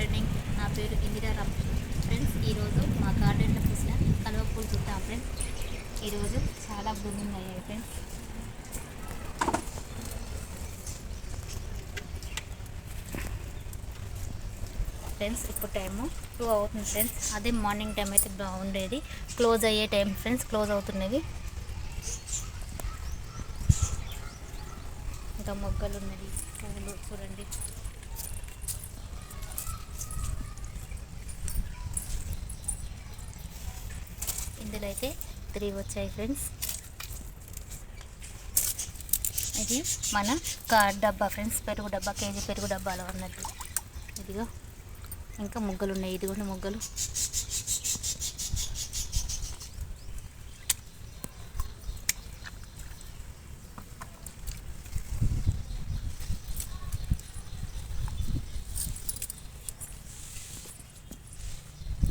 Gardening నా పేరు Indira Ram friends ఈరోజు మా గార్డెన్లో పూసిన కలువ పూలు చూద్దాం ఫ్రెండ్స్ ఈరోజు చాలా బ్లూమింగ్ అయ్యాయి ఫ్రెండ్స్ ఫ్రెండ్స్ ఇప్పుడు టైము టూ అవుతుంది ఫ్రెండ్స్ అదే మార్నింగ్ టైం అయితే బాగుండేది. క్లోజ్ అయ్యే టైం ఫ్రెండ్స్ క్లోజ్ అవుతున్నది. ఇంకా మొగ్గలు ఉన్నది పువ్వులు చూడండి ఇందులో అయితే త్రీ వచ్చాయి ఫ్రెండ్స్. ఇది మన కార్ డబ్బా ఫ్రెండ్స్ పెరుగు డబ్బా కేజీ పెరుగు డబ్బాలో ఉన్నది ఇదిగో ఇంకా ముగ్గులు ఉన్నాయి. ఇదిగోండి ముగ్గులు.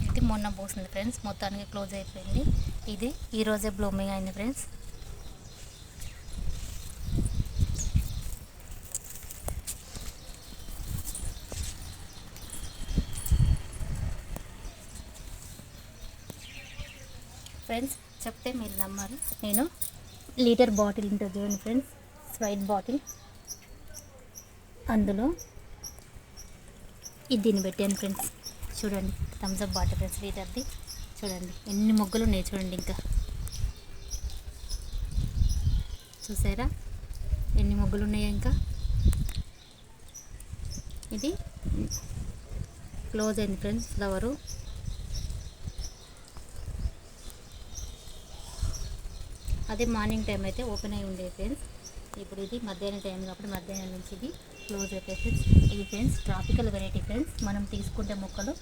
ఇది మొన్న పోసింది ఫ్రెండ్స్. మొత్తానికి క్లోజ్ అయిపోయింది. ఇది ఈరోజే బ్లూమింగ్ అయింది ఫ్రెండ్స్. ఫ్రెండ్స్ చెప్తే మీరు నమ్మరు. నేను లీటర్ బాటిల్ ఉంటుంది చూడండి ఫ్రెండ్స్ స్ప్రైట్ బాటిల్. అందులో ఇది దీన్ని పెట్టాను ఫ్రెండ్స్. చూడండి థమ్స్ అప్ బాటిల్ ఫ్రెండ్స్ లీటర్ది. చూడండి. ఎన్ని మొగ్గలు ఉన్నాయి చూడండి ఇంకా. చూసారా? ఎన్ని మొగ్గలు ఉన్నాయా ఇంకా? ఇది క్లోజ్ అయింది ఫ్రెండ్స్ ఫ్లవరు. అదే మార్నింగ్ టైం అయితే ఓపెన్ అయి ఉండేది ఫ్రెండ్స్. ఇప్పుడు ఇది మధ్యాహ్నం టైం కాబట్టి మధ్యాహ్నం నుంచి ఇది క్లోజ్ అయిపోయి ఫ్రెండ్స్ ఇది ఫ్రెండ్స్ ట్రాపికల్ వెరైటీ ఫ్రెండ్స్ మనం తీసుకుంటే మొక్కలు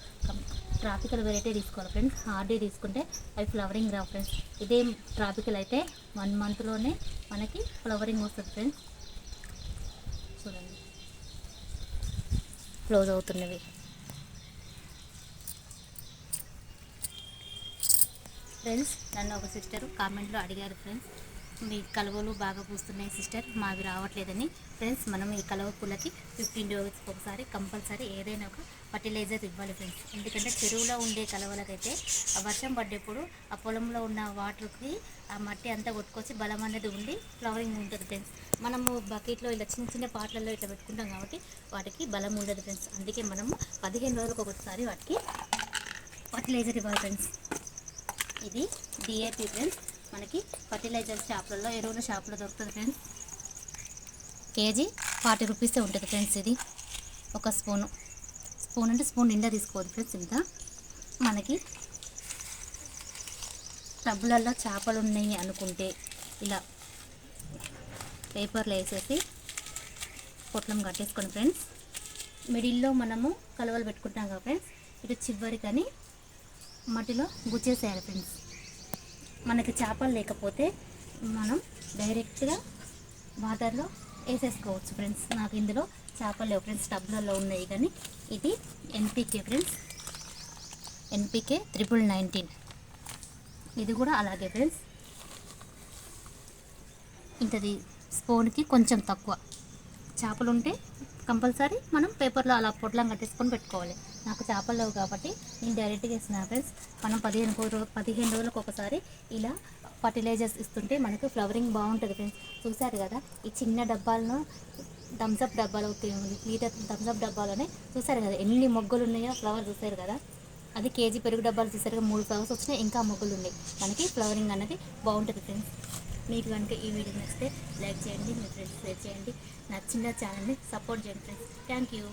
ట్రాపికల్ వెరైటీ తీసుకోవాలి ఫ్రెండ్స్ హార్డీ తీసుకుంటే అవి ఫ్లవరింగ్ రావు ఫ్రెండ్స్ ఇదే ట్రాపికల్ అయితే వన్ మంత్లోనే మనకి ఫ్లవరింగ్ వస్తుంది ఫ్రెండ్స్ చూడండి. క్లోజ్ అవుతున్నవి. ఫ్రెండ్స్ నన్ను ఒక సిస్టర్ కామెంట్లో అడిగారు ఫ్రెండ్స్ మీ కలువలు బాగా పూస్తున్నాయి సిస్టర్. మావి రావట్లేదని ఫ్రెండ్స్ మనం ఈ కలువ పూలకి ఫిఫ్టీన్ డేస్ ఒకసారి కంపల్సరీ ఏదైనా ఒక ఫర్టిలైజర్ ఇవ్వాలి ఫ్రెండ్స్. ఎందుకంటే చెరువులో ఉండే కలువలకైతే ఆ వర్షం పడ్డప్పుడు ఆ పొలంలో ఉన్న వాటర్కి ఆ మట్టి అంతా కొట్టుకొచ్చి బలం అనేది ఉండి ఫ్లవరింగ్ ఉంటుంది ఫ్రెండ్స్. మనము బకెట్లో ఇలా చిన్న చిన్న పాటలలో ఇట్లా పెట్టుకుంటాం కాబట్టి వాటికి బలం ఉండదు ఫ్రెండ్స్. అందుకే మనము పదిహేను రోజులకు ఒకసారి వాటికి ఫర్టిలైజర్ ఇవ్వాలి ఫ్రెండ్స్. ఇది డిఏపి ఫ్రెండ్స్ మనకి ఫర్టిలైజర్ షాపులలో ఎరువుల షాపులో దొరుకుతుంది ఫ్రెండ్స్ కేజీ ఫార్టీ రూపీసే ఉంటుంది ఫ్రెండ్స్ ఇది. ఒక స్పూను. స్పూన్ అంటే స్పూన్ నిండా తీసుకోవద్దు ఫ్రెండ్స్ ఇంత. మనకి టబ్బులలో చేపలు ఉన్నాయి అనుకుంటే ఇలా పేపర్లో వేసేసి పొట్లం కట్టేసుకోండి ఫ్రెండ్స్ మిడిల్లో మనము కలవలు పెట్టుకుంటాం కదా ఫ్రెండ్స్ ఇటు చివరికని మట్టిలో గుచ్చేసేయాలి ఫ్రెండ్స్ మనకి చేపలు లేకపోతే మనం డైరెక్ట్గా వాటర్లో వేసేసుకోవచ్చు ఫ్రెండ్స్. నాకు ఇందులో చేపలు లేవు ఫ్రెండ్స్. టబ్లలో ఉన్నాయి కానీ ఇది NPK friends. NPK triple nineteen. ఇది కూడా అలాగే ఫ్రెండ్స్. ఇంతది స్పూన్కి కొంచెం తక్కువ. చేపలు ఉంటే కంపల్సరీ మనం పేపర్లో అలా పొట్లం కట్టేసుకొని పెట్టుకోవాలి. నాకు చేపలు లేవు కాబట్టి నేను డైరెక్ట్గా ఇస్తున్నా ఫ్రెండ్స్ మనం పదిహేను రోజు పదిహేను రోజులకు ఒకసారి ఇలా ఫర్టిలైజర్స్ ఇస్తుంటే మనకు ఫ్లవరింగ్ బాగుంటుంది ఫ్రెండ్స్ చూసారు కదా? ఈ చిన్న డబ్బాలను థమ్స్అప్ డబ్బాలో లీటర్ థమ్స్అప్ డబ్బాలోనే చూసారు కదా? ఎన్ని మొగ్గలు ఉన్నాయో ఫ్లవర్ చూసారు కదా? అది కేజీ పెరుగు డబ్బాలు చూసారు కదా? మూడు ఫ్లవర్స్ వచ్చినాయి ఇంకా మొగ్గలు ఉన్నాయి. మనకి ఫ్లవరింగ్ అనేది బాగుంటుంది ఫ్రెండ్స్ మీకు కనుక ఈ వీడియో నచ్చితే లైక్ చేయండి మీ ఫ్రెండ్స్ షేర్ చేయండి. నచ్చిన ఛానల్ని సపోర్ట్ చేయండి ఫ్రెండ్స్ థ్యాంక్ యూ